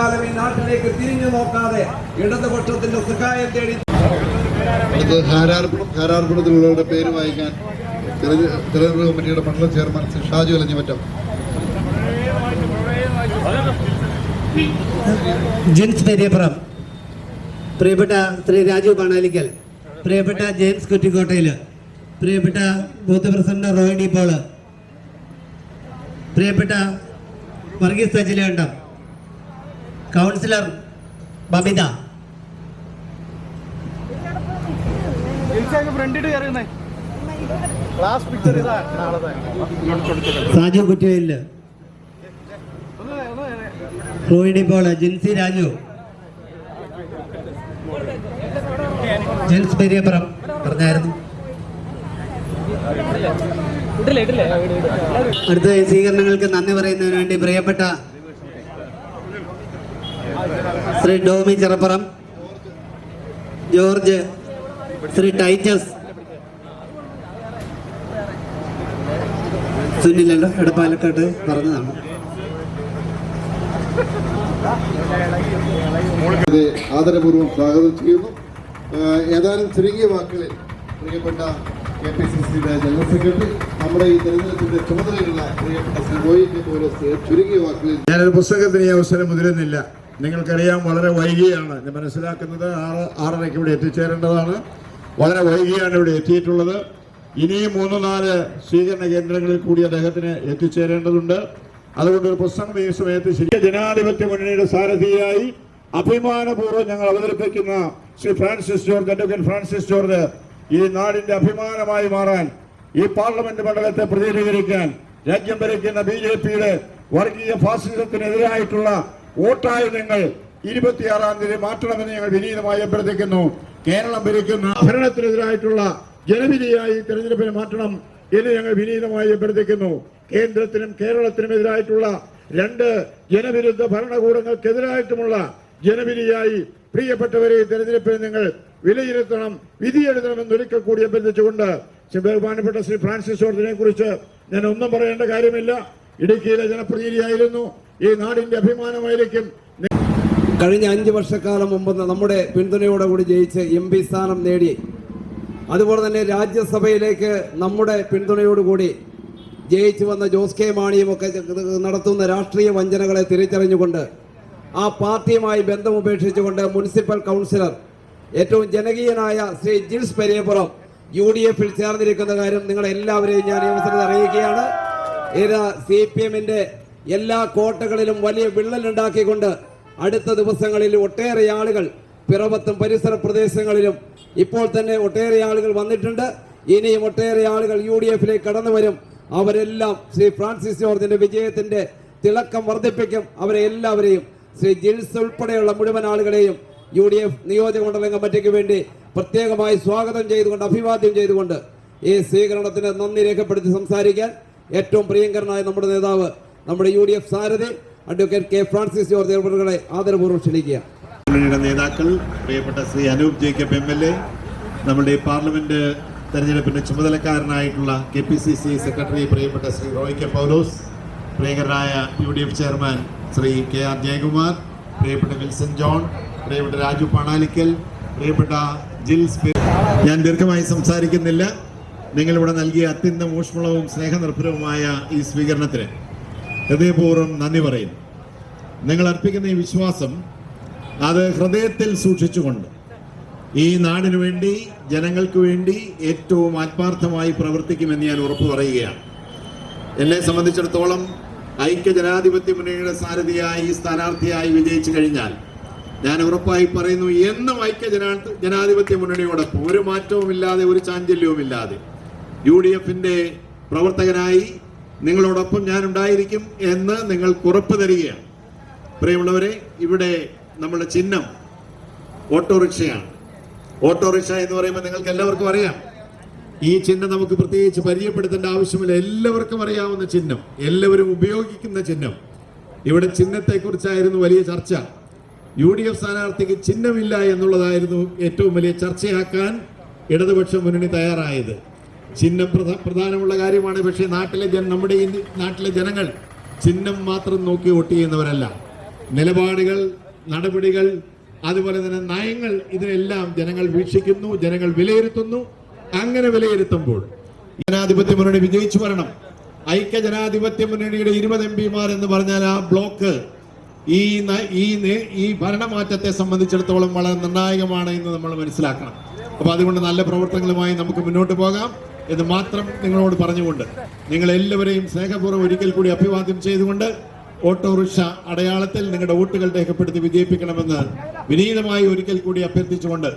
കാലം ഈ നാട്ടിലേക്ക് തിരിഞ്ഞു നോക്കാതെ ഇടതുപക്ഷത്തിന്റെ സഹായം തേടി ഹാരാർപ്പുഴത്തിലുള്ളവരുടെ പേര് വായിക്കാൻ തിരഞ്ഞെടുപ്പ് കമ്മിറ്റിയുടെ മണ്ഡലം ചെയർമാൻ ശ്രീ ഷാജു അലഞ്ഞിമറ്റം ജിൻസ് പെരിയപ്പുറം. പ്രിയപ്പെട്ട ശ്രീ രാജു പണാലിക്കൽ പ്രിയപ്പെട്ട ജെയിംസ് കുറ്റിക്കോട്ടയിൽ പ്രിയപ്പെട്ട ബൂത്ത് പ്രസിഡന്റ് ഡി പോൾ പ്രിയപ്പെട്ട വർഗീസ് സജിലേണ്ടം കൗൺസിലർ ബബിത. സാജു കുറ്റിവയിൽ റോഹിണി പോൾ ജിൻസി രാജു. ജിൻസ് പെരിയപ്പുറം പറഞ്ഞായിരുന്നു. അടുത്ത സ്വീകരണങ്ങൾക്ക് നന്ദി പറയുന്നതിന് വേണ്ടി പ്രിയപ്പെട്ട ശ്രീ ഡോമി ചെറപ്പുറം ജോർജ് ശ്രീ ടൈറ്റസ് സുനിലല്ലോ എടപ്പാലക്കാട്ട് പറഞ്ഞതാണ്. ആദരപൂർവം സ്വാഗതം ചെയ്യുന്നു. ഏതാനും ചുരുങ്ങിയ വാക്കുകളിൽ പ്രിയപ്പെട്ട കെ പി സി സിയുടെ ജനറൽ സെക്രട്ടറി നമ്മുടെ ഈ തെരഞ്ഞെടുപ്പിന്റെ ചുമതലയുള്ള പ്രിയപ്പെട്ട ശ്രീ മോയിന്റെ പോലെ ചുരുങ്ങിയ വാക്കുകളിൽ ഞാനൊരു പുസ്തകത്തിന് ഈ അവസരം മുതിരുന്നില്ല. നിങ്ങൾക്കറിയാം വളരെ വൈകിയാണ്. ഞാൻ മനസ്സിലാക്കുന്നത് ആറ് ആറരയ്ക്ക് ഇവിടെ എത്തിച്ചേരേണ്ടതാണ്. വളരെ വൈകിയാണ് ഇവിടെ എത്തിയിട്ടുള്ളത്. ഇനിയും മൂന്ന് നാല് സ്വീകരണ കേന്ദ്രങ്ങളിൽ കൂടി അദ്ദേഹത്തിന് എത്തിച്ചേരേണ്ടതുണ്ട്. അതുകൊണ്ട് ഒരു പ്രസംഗം ഈ സമയത്ത് ശരി ജനാധിപത്യ മുന്നണിയുടെ സാരഥിയായി അഭിമാനപൂർവം ഞങ്ങൾ അവതരിപ്പിക്കുന്ന Shri Francis George advocate Francis George ഈ നാടിന്റെ അഭിമാനമായി മാറാൻ ഈ പാർലമെന്റ് മണ്ഡലത്തെ പ്രതിനിധീകരിക്കാൻ രാജ്യം ഭരിക്കുന്ന ബി ജെ പിയുടെ വർഗീയ ഫാസിസത്തിനെതിരായിട്ടുള്ള വോട്ടായുധങ്ങൾ ഇരുപത്തിയാറാം തീയതി മാറ്റണമെന്ന് ഞങ്ങൾ വിനീതമായി അഭ്യർത്ഥിക്കുന്നു. കേരളം ഭരിക്കുന്ന ഭരണത്തിനെതിരായിട്ടുള്ള ജനവിധിയായി തെരഞ്ഞെടുപ്പിനെ മാറ്റണം എന്ന് ഞങ്ങൾ വിനീതമായി അഭ്യർത്ഥിക്കുന്നു. കേന്ദ്രത്തിനും കേരളത്തിനും എതിരായിട്ടുള്ള രണ്ട് ജനവിരുദ്ധ ഭരണകൂടങ്ങൾക്കെതിരായിട്ടുമുള്ള ജനവിധിയായി പ്രിയപ്പെട്ടവരെ തെരഞ്ഞെടുപ്പിനെ നിങ്ങൾ വിലയിരുത്തണം വിധിയെഴുതണമെന്ന് ഒരിക്കൽ കൂടി അഭ്യർത്ഥിച്ചുകൊണ്ട് ബഹുമാനപ്പെട്ട ശ്രീ ഫ്രാൻസിസ് ജോർജിനെ കുറിച്ച് ഞാൻ ഒന്നും പറയേണ്ട കാര്യമില്ല. ഇടുക്കിയിലെ ജനപ്രതിനിധിയായിരുന്നു. ഈ നാടിന്റെ അഭിമാനമായിരിക്കും. കഴിഞ്ഞ അഞ്ച് വർഷക്കാലം മുമ്പ് നമ്മുടെ പിന്തുണയോടെ കൂടി ജയിച്ച് എം പി സ്ഥാനം നേടി. അതുപോലെ തന്നെ രാജ്യസഭയിലേക്ക് നമ്മുടെ പിന്തുണയോടുകൂടി ജയിച്ചു വന്ന ജോസ് കെ മാണിയും ഒക്കെ നടത്തുന്ന രാഷ്ട്രീയ വഞ്ചനകളെ തിരിച്ചറിഞ്ഞുകൊണ്ട് ആ പാർട്ടിയുമായി ബന്ധം ഉപേക്ഷിച്ചുകൊണ്ട് മുനിസിപ്പൽ കൗൺസിലർ ഏറ്റവും ജനകീയനായ ശ്രീ ജിൽസ് പെരിയപുറം യു ഡി എഫിൽ ചേർന്നിരിക്കുന്ന കാര്യം നിങ്ങളെല്ലാവരെയും ഞാൻ ഈ അവസരത്തിൽ അറിയിക്കുകയാണ്. ഇത് സി പി എമ്മിന്റെ എല്ലാ കോട്ടകളിലും വലിയ വിള്ളലുണ്ടാക്കിക്കൊണ്ട് അടുത്ത ദിവസങ്ങളിൽ ഒട്ടേറെ ആളുകൾ പിറവത്തും പരിസര പ്രദേശങ്ങളിലും ഇപ്പോൾ തന്നെ ഒട്ടേറെ ആളുകൾ വന്നിട്ടുണ്ട്. ഇനിയും ഒട്ടേറെ ആളുകൾ യു ഡി എഫിലേക്ക് കടന്നു വരും. അവരെല്ലാം ശ്രീ ഫ്രാൻസിസ് ജോർജിന്റെ വിജയത്തിന്റെ തിളക്കം വർദ്ധിപ്പിക്കും. അവരെ എല്ലാവരെയും ശ്രീ ജിൽസ് ഉൾപ്പെടെയുള്ള മുഴുവൻ ആളുകളെയും യു ഡി എഫ് നിയോജക മണ്ഡലം കമ്മിറ്റിക്ക് വേണ്ടി പ്രത്യേകമായി സ്വാഗതം ചെയ്തുകൊണ്ട് അഭിവാദ്യം ചെയ്തുകൊണ്ട് ഈ സ്വീകരണത്തിന് നന്ദി രേഖപ്പെടുത്തി സംസാരിക്കാൻ ഏറ്റവും പ്രിയങ്കരനായ നമ്മുടെ നേതാവ് നമ്മുടെ യു ഡി എഫ് സാരഥി അഡ്വക്കേറ്റ് കെ ഫ്രാൻസിസ് ജോർജ് ഇടപെടലുകളെ ആദരപൂർവം ക്ഷണിക്കുക. നേതാക്കൾ പ്രിയപ്പെട്ട Shri Anoop Jacob M L A നമ്മുടെ പാർലമെന്റ് തെരഞ്ഞെടുപ്പിന്റെ ചുമതലക്കാരനായിട്ടുള്ള K P C C secretary പ്രിയപ്പെട്ട Shri Roy K Paulose പ്രിയകരായ U D F chairman Shri K R Jayakumar പ്രിയപ്പെട്ട വിൽസൺ ജോൺ പ്രിയപ്പെട്ട രാജു പണാലിക്കൽ പ്രിയപ്പെട്ട ജിൽസ് ഞാൻ ദീർഘമായി സംസാരിക്കുന്നില്ല. നിങ്ങളിവിടെ നൽകിയ അത്യന്തം ഊഷ്മളവും സ്നേഹനിർഭരവുമായ ഈ സ്വീകരണത്തിന്. ഹൃദയപൂർവം നന്ദി പറയുന്നു. നിങ്ങൾ അർപ്പിക്കുന്ന ഈ വിശ്വാസം അത് ഹൃദയത്തിൽ സൂക്ഷിച്ചുകൊണ്ട് ഈ നാടിനു വേണ്ടി ജനങ്ങൾക്ക് വേണ്ടി ഏറ്റവും ആത്മാർത്ഥമായി പ്രവർത്തിക്കുമെന്ന് ഞാൻ ഉറപ്പു പറയുകയാണ്. എന്നെ സംബന്ധിച്ചിടത്തോളം ഐക്യ ജനാധിപത്യ മുന്നണിയുടെ സാരഥിയായി സ്ഥാനാർത്ഥിയായി വിജയിച്ചു കഴിഞ്ഞാൽ ഞാൻ ഉറപ്പായി പറയുന്നു എന്നും ഐക്യ ജനാ ജനാധിപത്യ മുന്നണിയോടൊപ്പം ഒരു മാറ്റവുമില്ലാതെ ഒരു ചാഞ്ചല്യവുമില്ലാതെ യു ഡി എഫിന്റെ പ്രവർത്തകനായി നിങ്ങളോടൊപ്പം ഞാൻ ഉണ്ടായിരിക്കും എന്ന് നിങ്ങൾ ഉറപ്പ് തരികയാണ്. പ്രിയമുള്ളവരെ ഇവിടെ നമ്മുടെ ചിഹ്നം ഓട്ടോറിക്ഷയാണ്. ഓട്ടോറിക്ഷ എന്ന് പറയുമ്പോൾ നിങ്ങൾക്ക് എല്ലാവർക്കും അറിയാം. ഈ ചിഹ്നം നമുക്ക് പ്രത്യേകിച്ച് പരിചയപ്പെടുത്തേണ്ട ആവശ്യമില്ല. എല്ലാവർക്കും അറിയാവുന്ന ചിഹ്നം എല്ലാവരും ഉപയോഗിക്കുന്ന ചിഹ്നം. ഇവിടെ ചിഹ്നത്തെക്കുറിച്ചായിരുന്നു വലിയ ചർച്ച. യു ഡി എഫ് സ്ഥാനാർത്ഥിക്ക് ചിഹ്നമില്ല എന്നുള്ളതായിരുന്നു ഏറ്റവും വലിയ ചർച്ചയാക്കാൻ ഇടതുപക്ഷ മുന്നണി തയ്യാറായത്. ചിഹ്നം പ്രധ- പ്രധാനമുള്ള കാര്യമാണ്. പക്ഷേ നാട്ടിലെ ജന നമ്മുടെ ഈ നാട്ടിലെ ജനങ്ങൾ ചിഹ്നം മാത്രം നോക്കി വോട്ട് ചെയ്യുന്നവരല്ല. നിലപാടുകൾ നടപടികൾ അതുപോലെ തന്നെ നയങ്ങൾ ഇതിനെല്ലാം ജനങ്ങൾ വീക്ഷിക്കുന്നു ജനങ്ങൾ വിലയിരുത്തുന്നു. അങ്ങനെ വിലയിരുത്തുമ്പോൾ ജനാധിപത്യ മുന്നണി വിജയിച്ചു വരണം. ഐക്യ ജനാധിപത്യ മുന്നണിയുടെ ഇരുപത് എം പിമാർ എന്ന് പറഞ്ഞാൽ ആ ബ്ലോക്ക് ഈ ഈ ഈ ഭരണമാറ്റത്തെ സംബന്ധിച്ചിടത്തോളം വളരെ നിർണായകമാണ് എന്ന് നമ്മൾ മനസ്സിലാക്കണം. അപ്പൊ അതുകൊണ്ട് നല്ല പ്രവർത്തനങ്ങളുമായി നമുക്ക് മുന്നോട്ട് പോകാം. എന്ന് മാത്രം നിങ്ങളോട് പറഞ്ഞുകൊണ്ട് നിങ്ങൾ എല്ലാവരെയും സ്നേഹപൂർവം ഒരിക്കൽ കൂടി അഭിവാദ്യം ചെയ്തുകൊണ്ട് ഓട്ടോറിക്ഷ അടയാളത്തിൽ നിങ്ങളുടെ വോട്ടുകൾ രേഖപ്പെടുത്തി വിജയിപ്പിക്കണമെന്ന് വിനീതമായി ഒരിക്കൽ കൂടി അഭ്യർത്ഥിച്ചുകൊണ്ട്